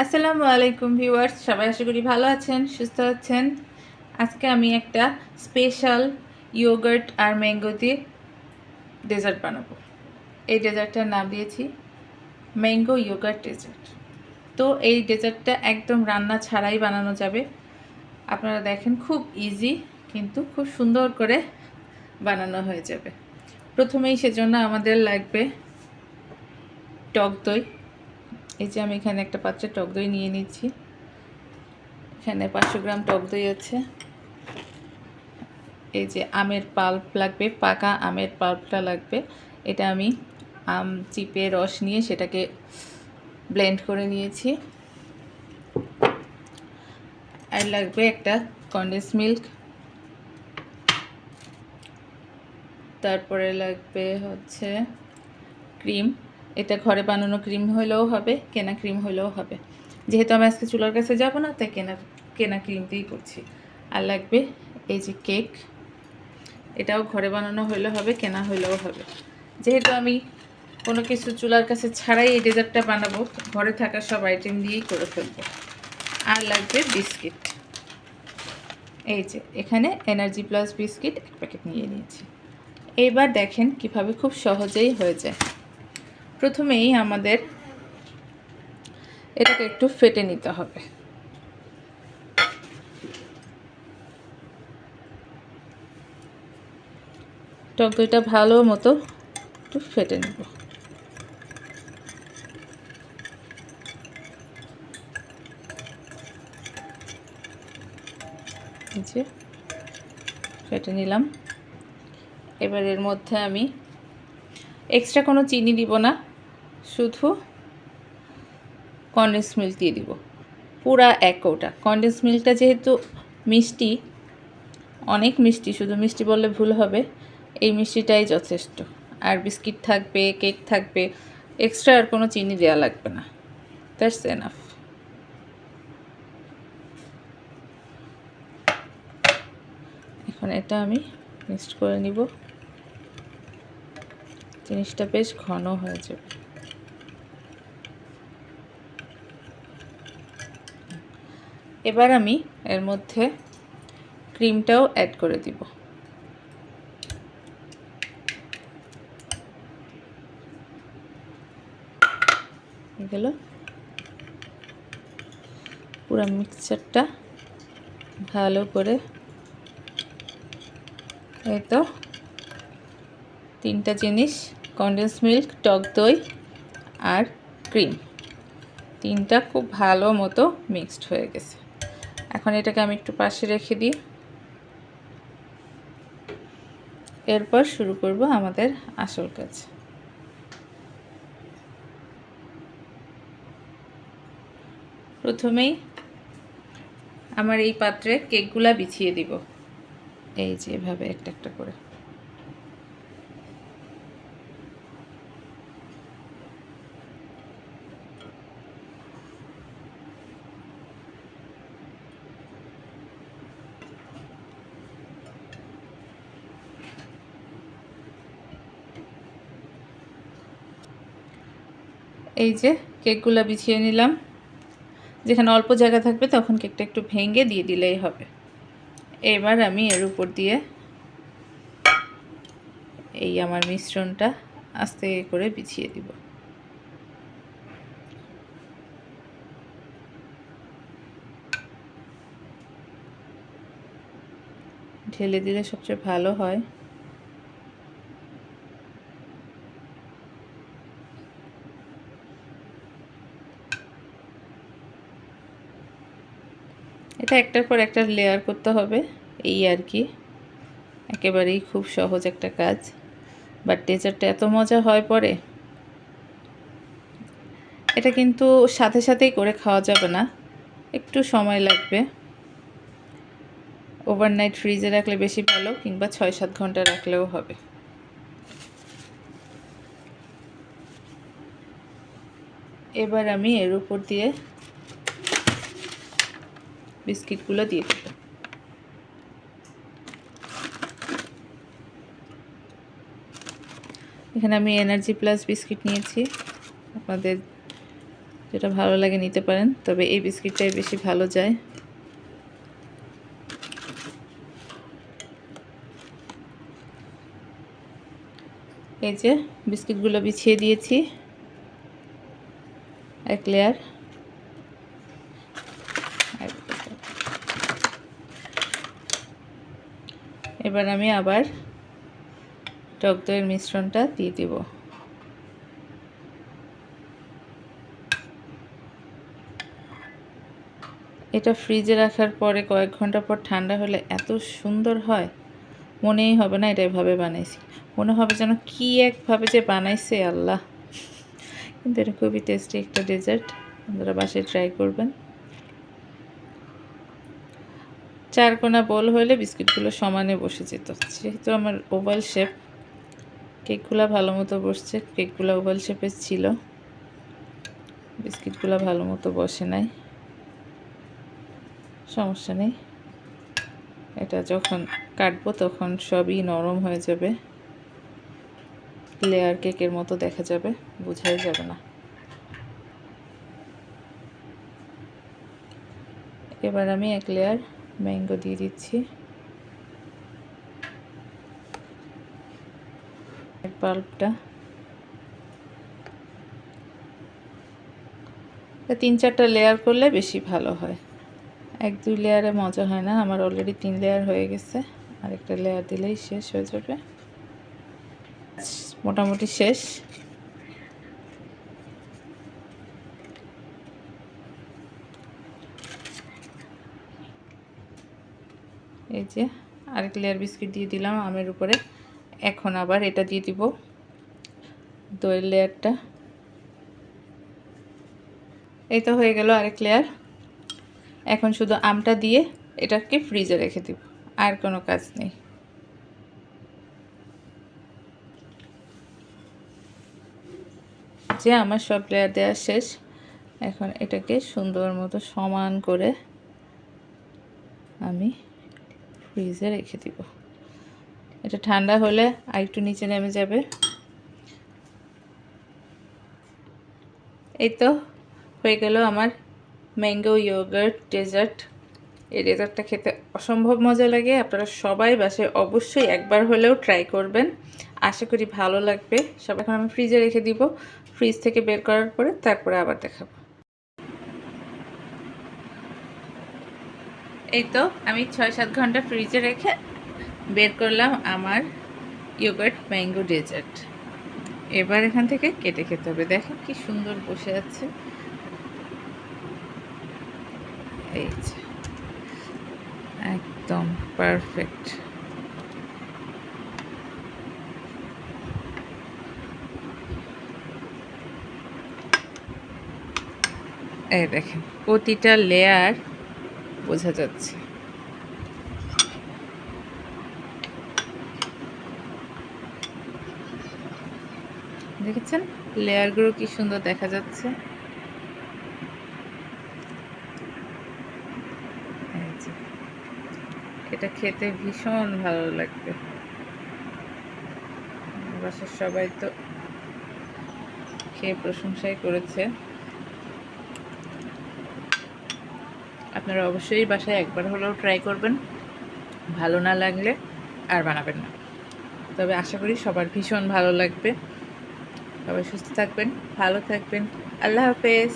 আসসালামু আলাইকুম ভিউয়ার্স, সবাই আশা করি ভালো আছেন, সুস্থ আছেন। আজকে আমি একটা স্পেশাল ইয়োগার্ট আর ম্যাঙ্গো দিয়ে ডেজার্ট বানাবো। এই ডেজার্টটার নাম দিয়েছি ম্যাঙ্গো ইয়োগার্ট ডেজার্ট। তো এই ডেজার্টটা একদম রান্না ছাড়াই বানানো যাবে। আপনারা দেখেন খুব ইজি কিন্তু খুব সুন্দর করে বানানো হয়ে যাবে। প্রথমেই সেজন্য আমাদের লাগবে টক দই। এই যে আমি এখানে একটা পাত্রে টক দই নিয়ে নিচ্ছি। এখানে পাঁচশো গ্রাম টক দই আছে। এই যে আমের পাল্প লাগবে, পাকা আমের পাল্পটা লাগবে। এটা আমি আম চিপে রস নিয়ে সেটাকে ব্লেন্ড করে নিয়েছি। আর লাগবে একটা কন্ডেন্স মিল্ক। তারপরে লাগবে হচ্ছে ক্রিম। এটা ঘরে বানানো ক্রিম হলেও হবে, কেনা ক্রিম হলেও হবে। যেহেতু আমি আজকে চুলার কাছে যাব না, তাই কেনা কেনা ক্রিম দিয়েই করছি। আর লাগবে এই যে কেক, এটাও ঘরে বানানো হইলেও হবে, কেনা হইলেও হবে। যেহেতু আমি কোনো কিছু চুলার কাছে ছাড়াই এই ডেজার্টটা বানাবো, ঘরে থাকা সব আইটেম দিয়েই করে ফেলব। আর লাগবে বিস্কিট। এই যে, এখানে এনার্জি প্লাস বিস্কিট এক প্যাকেট নিয়ে নিয়েছি। এইবার দেখেন কীভাবে খুব সহজেই হয়ে যায়। প্রথমেই আমাদের এটাকে একটু ফেটে নিতে হবে। টক দইটা ভালো মতো একটু ফেটে নেব। ফেটে নিলাম। এবার এর মধ্যে আমি এক্সট্রা কোনো চিনি দিব না। শুধু কন্ডেন্স মিল্ক দিয়ে দিব। পুরা এক কৌটা। কন্ডেন্স মিল্কটা যেহেতু মিষ্টি, অনেক মিষ্টি, শুধু মিষ্টি বললে ভুল হবে, এই মিষ্টিটাই যথেষ্ট। আর বিস্কিট থাকবে, কেক থাকবে এক্সট্রা আর কোনো চিনি দেওয়া লাগবে না। দ্যাটস এনাফ এখন এটা আমি মিক্সড করে নিব। জিনিসটা বেশ ঘন হয়ে যাবে। এবার আমি এর মধ্যে ক্রিমটাও অ্যাড করে দিব। গেল। পুরো মিক্সচারটা ভালো করে এই তো তিনটা জিনিস কন্ডেন্স মিল্ক টক দই আর ক্রিম তিনটা খুব ভালো মতো মিক্সড হয়ে গেছে। এখন এটাকে আমি একটু পাশে রেখে দিই। এরপর শুরু করব আমাদের আসল কাজ। প্রথমেই আমার এই পাত্রে কেকগুলা বিছিয়ে দিব। এই যে এভাবে একটা একটা করে। এই যে কেকগুলো বিছিয়ে নিলাম। যেখানে অল্প জায়গা থাকবে তখন কেকটা একটু ভেঙে দিয়ে দিলেই হবে। এবার আমি এর উপর দিয়ে এই আমার মিশ্রণটা আস্তে করে বিছিয়ে দিব। ঢেলে দিলে সবচেয়ে ভালো হয়। এটা একটার পর একটা লেয়ার করতে হবে, এই আর কি। একেবারেই খুব সহজ একটা কাজ। বাট ডেজার্টটা এত মজা হয় পরে। এটা কিন্তু সাথে সাথেই করে খাওয়া যাবে না। একটু সময় লাগবে। ওভারনাইট ফ্রিজে রাখলে বেশি ভালো, কিংবা ছয় সাত ঘণ্টা রাখলেও হবে। এবার আমি এর উপর দিয়ে বিস্কিটগুলো দিয়ে দেবো এখানে আমি এনার্জি প্লাস বিস্কিট নিয়েছি। আপনাদের যেটা ভালো লাগে নিতে পারেন, তবে এই বিস্কিটটাই বেশি ভালো যায়। এই যে, বিস্কিটগুলো বিছিয়ে দিয়েছি। এক লেয়ার এবার আমি আবার টক দইয়ের মিশ্রণটা দিয়ে দিব। এটা ফ্রিজে রাখার পরে কয়েক ঘণ্টা পর ঠান্ডা হলে এত সুন্দর হয়, মনেই হবে না এটা এভাবে বানাইছি। মনে হবে যেন কি একভাবে যে বানাইছে, আল্লাহ। কিন্তু এটা খুবই টেস্টি একটা ডেজার্ট আপনারা বাসায় ট্রাই করবেন। চার কোনা বল হলে বিস্কিটগুলো সমানে বসে যেত। যেহেতু আমার ওভাল শেপ, কেকগুলো ভালো মতো বসছে, কেকগুলো ওভাল শেপের ছিল। বিস্কিটগুলো ভালো মতো বসে নাই। সমস্যা নেই। এটা যখন কাটবো তখন সবই নরম হয়ে যাবে। লেয়ার কেকের মতো দেখা যাবে, বোঝাই যাবে না। এবার আমি এক লেয়ার ম্যাঙ্গো দিয়ে দিচ্ছি। বাল্বটা তিন চারটা লেয়ার করলে বেশি ভালো হয়। এক, দুই লেয়ারে মজা হয় না, আমার অলরেডি তিন লেয়ার হয়ে গেছে। আরেকটা লেয়ার দিলেই শেষ হয়ে যাবে। মোটামুটি শেষ। এই যে আরেক লেয়ার বিস্কিট দিয়ে দিলাম আমের উপরে। এখন আবার এটা দিয়ে দিব দইয়ের লেয়ারটা এই তো হয়ে গেল আরেক লেয়ার এখন শুধু আমটা দিয়ে এটাকে ফ্রিজে রেখে দিব, আর কোনো কাজ নেই। যে আমার সব লেয়ার দেওয়া শেষ, এখন এটাকে সুন্দর মতো সমান করে আমি ফ্রিজে রেখে দিব। এটা ঠান্ডা হলে আর একটু নিচে নেমে যাবে। এই তো হয়ে গেল আমার ম্যাঙ্গো ইয়োগার্ট ডেজার্ট। এই ডেজার্টটা খেতে অসম্ভব মজা লাগে। আপনারা সবাই বাসায় অবশ্যই একবার হলেও ট্রাই করবেন। আশা করি ভালো লাগবে। সব এখন আমি ফ্রিজে রেখে দিব। ফ্রিজ থেকে বের করার পরে তারপরে আবার দেখাবো। এই তো, আমি ছয় সাত ঘণ্টা ফ্রিজে রেখে বের করলাম আমার ইয়োগার্ট ম্যাঙ্গো ডেজার্ট এবার এখান থেকে কেটে খেতে হবে। দেখেন কি সুন্দর বসে আছে। এই একদম পারফেক্ট এই দেখেন, প্রতিটা লেয়ার বোঝা যাচ্ছে। দেখেছেন? লেয়ারগুলো কি সুন্দর দেখা যাচ্ছে। এটা খেতে ভীষণ ভালো লাগবে। বাসার সবাই তো খেয়ে প্রশংসাই করেছে। আপনারা অবশ্যই বাসায় একবার হলেও ট্রাই করবেন। ভালো না লাগলে আর বানাবেন না। তবে আশা করি সবার ভীষণ ভালো লাগবে। সবাই সুস্থ থাকবেন, ভালো থাকবেন। আল্লাহ হাফেজ।